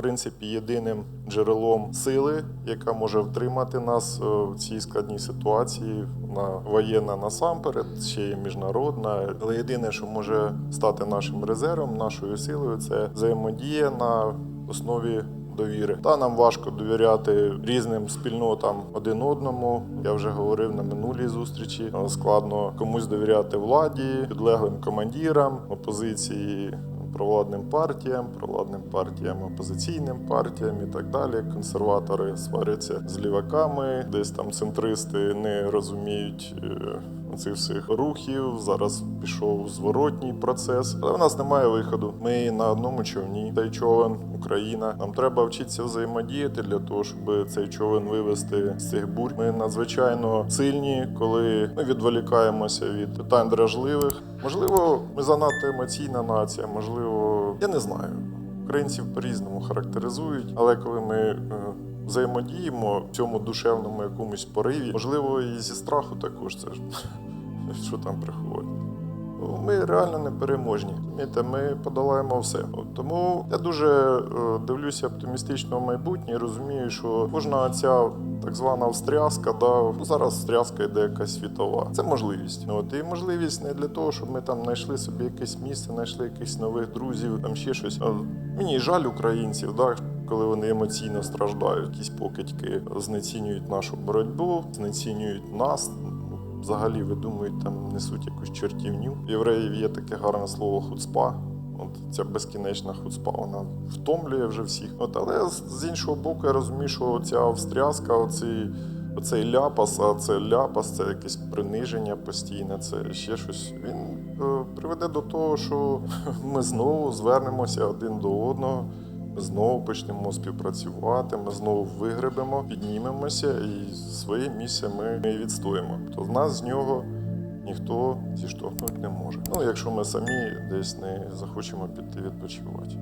принципі єдиним джерелом сили, яка може втримати нас е, в цій складній ситуації. Вона воєнна насамперед, ще й міжнародна. Але єдине, що може стати нашим резервом, нашою силою, це взаємодія на основі. Довіри та нам важко довіряти різним спільнотам один одному. Я вже говорив на минулій зустрічі. Складно комусь довіряти владі, підлеглим командирам, опозиції провладним партіям, провладним партіям, опозиційним партіям і так далі. Консерватори сваряться з ліваками, десь там центристи не розуміють. Цих всіх рухів зараз пішов зворотній процес, але в нас немає виходу. Ми на одному човні. Цей човен Україна. Нам треба вчитися взаємодіяти для того, щоб цей човен вивести з цих бурь. Ми надзвичайно сильні, коли ми відволікаємося від питань дражливих. Можливо, ми занадто емоційна нація, можливо, я не знаю. Українців по-різному характеризують, але коли ми е, взаємодіємо в цьому душевному якомусь пориві, можливо, і зі страху також це ж що там приходить. Ну, Ми реально непереможні. Розумієте, ми подолаємо все. Тому я дуже е, дивлюся оптимістично в майбутнє розумію, що кожна ця так звана встряска, да, ну, зараз встряска йде якась світова. Це можливість. От, і можливість не для того, щоб ми там знайшли собі якесь місце, знайшли якихось нових друзів, там ще щось. Мені жаль українців, да, коли вони емоційно страждають, якісь покидьки знецінюють нашу боротьбу, знецінюють нас. Взагалі видумують там, несуть якусь чертівню. В євреїв є таке гарне слово хуцпа. От ця безкінечна хуцпа, вона втомлює вже всіх. От, але з- іншого боку, я розумію, що ця встряска, оцей, оцей ляпас, а це ляпас, це якесь приниження постійне, це ще щось. Він е, приведе до того, що ми знову звернемося один до одного. Знову почнемо співпрацювати, ми знову вигребемо, піднімемося і своє місце ми, ми відстоїмо. То з нас з нього ніхто зіштовхнути не може. Ну, якщо ми самі десь не захочемо піти відпочивати.